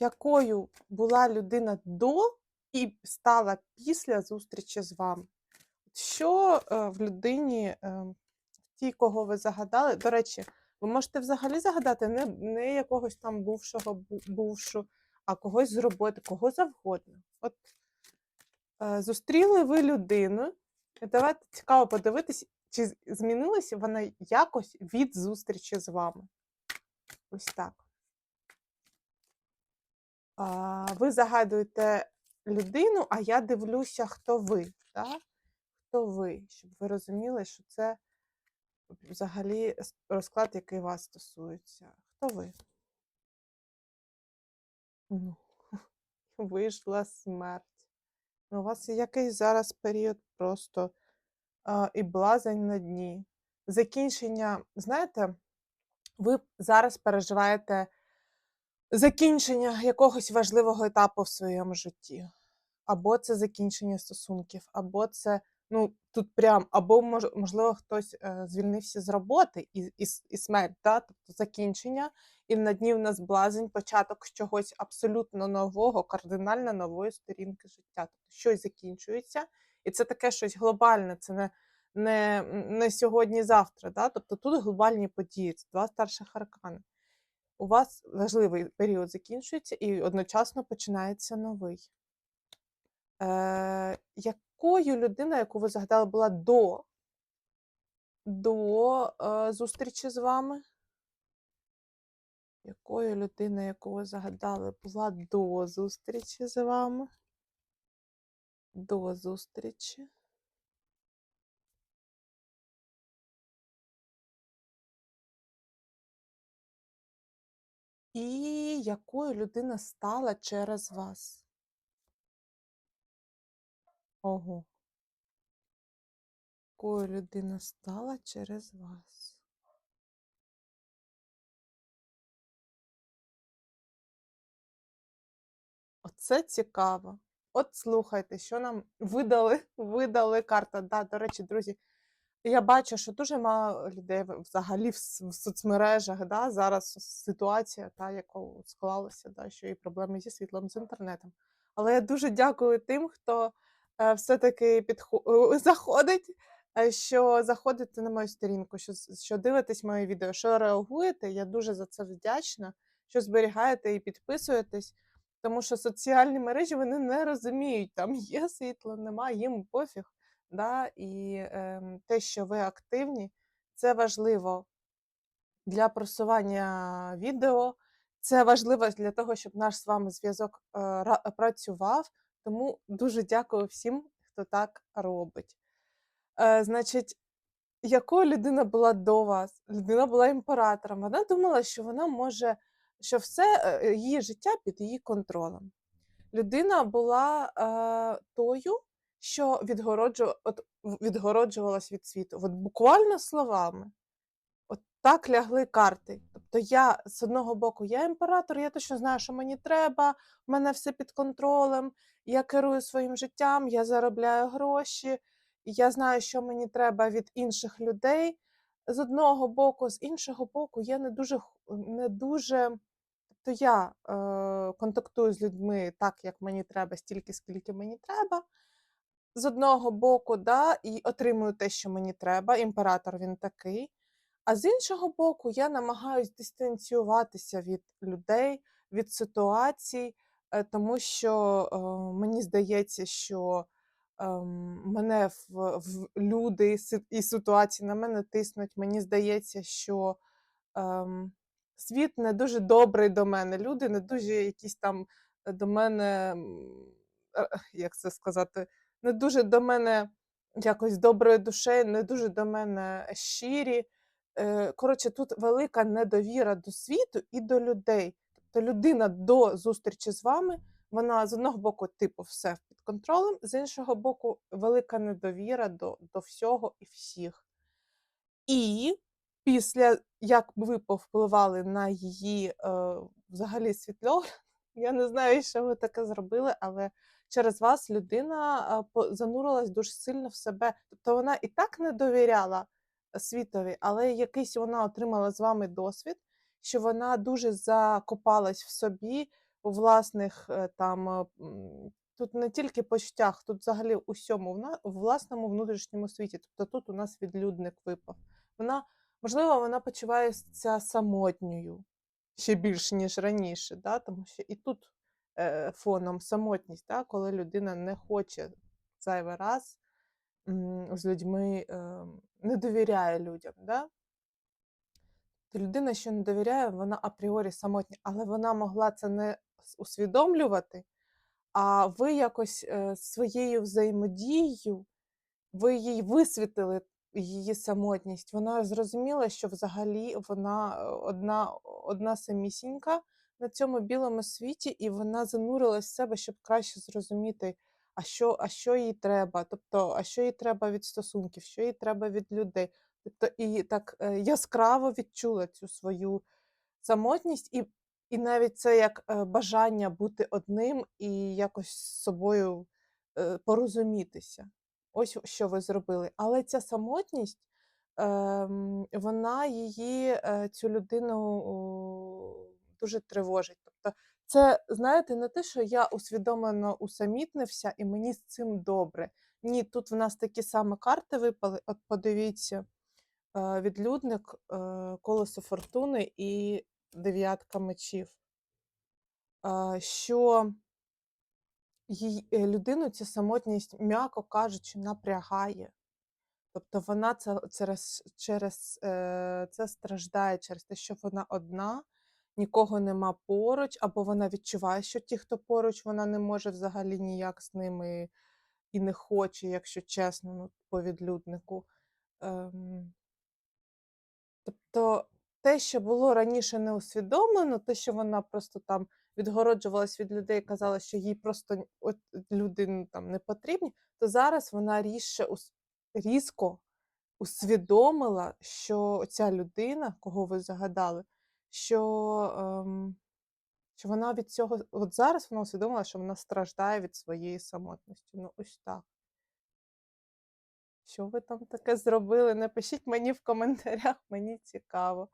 якою була людина до і стала після зустрічі з вами. Що е, в людині, е, в тій, кого ви загадали, до речі, ви можете взагалі загадати не, не якогось там бувшого бувшу, а когось з роботи, кого завгодно. От е, зустріли ви людину, і давайте цікаво подивитись, чи змінилася вона якось від зустрічі з вами. Ось так. Ви загадуєте людину, а я дивлюся, хто ви. Так? Хто ви, щоб ви розуміли, що це взагалі розклад, який вас стосується. Хто ви? Ну, вийшла смерть. Ну, у вас якийсь зараз період просто а, і блазень на дні. Закінчення, знаєте, ви зараз переживаєте закінчення якогось важливого етапу в своєму житті. Або це закінчення стосунків, або це, ну, тут прям, або можливо, хтось е, звільнився з роботи і, і, і смерть, да? тобто закінчення, і на дні в нас блазень, початок чогось абсолютно нового, кардинально нової сторінки життя. Тобто щось закінчується, і це таке щось глобальне, це не, не, не сьогодні-завтра. Да? Тобто тут глобальні події, це два старших аркани. У вас важливий період закінчується, і одночасно починається новий. Е, якою людина, яку ви загадали, була до, до е, зустрічі з вами? Якою людина, яку ви загадали, була до зустрічі з вами? До зустрічі. І якою людина стала через вас? Ого. Якою людина стала через вас? Оце цікаво. От слухайте, що нам видали, видали карта. Да, до речі, друзі, я бачу, що дуже мало людей взагалі в, соцмережах. Да, зараз ситуація, та, яка склалася, да, що і проблеми зі світлом, з інтернетом. Але я дуже дякую тим, хто е, все-таки підхо- заходить, е, що заходите на мою сторінку, що, що дивитесь моє відео, що реагуєте. Я дуже за це вдячна, що зберігаєте і підписуєтесь. Тому що соціальні мережі вони не розуміють, там є світло, немає, їм пофіг. Да? І ем, те, що ви активні, це важливо для просування відео. Це важливо для того, щоб наш з вами зв'язок е, працював. Тому дуже дякую всім, хто так робить. Е, значить, якою людина була до вас? Людина була імператором. Вона думала, що вона може, що все е, її життя під її контролем. Людина була е, тою, що відгороджу, відгороджувалась від світу. От буквально словами. От так лягли карти. Тобто я з одного боку, я імператор, я точно знаю, що мені треба, в мене все під контролем, я керую своїм життям, я заробляю гроші, я знаю, що мені треба від інших людей. З одного боку, з іншого боку, я не дуже не дуже. Тобто я е, контактую з людьми так, як мені треба, стільки, скільки мені треба. З одного боку, да, і отримую те, що мені треба. Імператор він такий. А з іншого боку, я намагаюсь дистанціюватися від людей, від ситуацій, е, тому що е, мені здається, що ем, мене в, в люди і ситуації на мене тиснуть. Мені здається, що ем, світ не дуже добрий до мене. Люди не дуже якісь там е, до мене, е, як це сказати, не дуже до мене якось доброю душею, не дуже до мене щирі. Е, Коротше, тут велика недовіра до світу і до людей. Тобто людина до зустрічі з вами, вона з одного боку, типу, все під контролем, з іншого боку, велика недовіра до, до всього і всіх. І після як ви повпливали на її е, взагалі світлогляд, я не знаю, що ви таке зробили, але через вас людина е, занурилась дуже сильно в себе. Тобто вона і так не довіряла світові, але якийсь вона отримала з вами досвід, що вона дуже закопалась в собі, у власних е, там е, тут не тільки почуттях, тут взагалі у всьому в власному внутрішньому світі. Тобто тут у нас відлюдник випав. Вона, можливо, вона почувається самотньою ще більше, ніж раніше, да? тому що і тут е, фоном самотність, да? коли людина не хоче зайвий раз з людьми, е, не довіряє людям. Да? Людина, що не довіряє, вона апріорі самотня, але вона могла це не усвідомлювати, а ви якось е, своєю взаємодією, ви їй висвітили її самотність. Вона зрозуміла, що взагалі вона е, одна, одна самісінька на цьому білому світі, і вона занурилась в себе, щоб краще зрозуміти, а що, а що їй треба, тобто, а що їй треба від стосунків, що їй треба від людей. Тобто, і так е, яскраво відчула цю свою самотність, і, і навіть це як е, бажання бути одним і якось з собою е, порозумітися. Ось що ви зробили. Але ця самотність, ем, вона її, цю людину дуже тривожить. Тобто, це, знаєте, не те, що я усвідомлено усамітнився і мені з цим добре. Ні, тут в нас такі самі карти випали. От подивіться, е, відлюдник, е, колесо фортуни і дев'ятка мечів. Е, Що людину ця самотність, м'яко кажучи, напрягає. Тобто вона це через, через це страждає через те, що вона одна, нікого нема поруч, або вона відчуває, що ті, хто поруч, вона не може взагалі ніяк з ними і не хоче, якщо чесно, ну, по відлюднику. Ем, Тобто те, що було раніше не усвідомлено, те, що вона просто там відгороджувалась від людей, казала, що їй просто от люди там не потрібні, то зараз вона різше, ус- різко усвідомила, що ця людина, кого ви загадали, що, ем, що вона від цього, от зараз вона усвідомила, що вона страждає від своєї самотності. Ну, ось так. Що ви там таке зробили? Напишіть мені в коментарях, мені цікаво.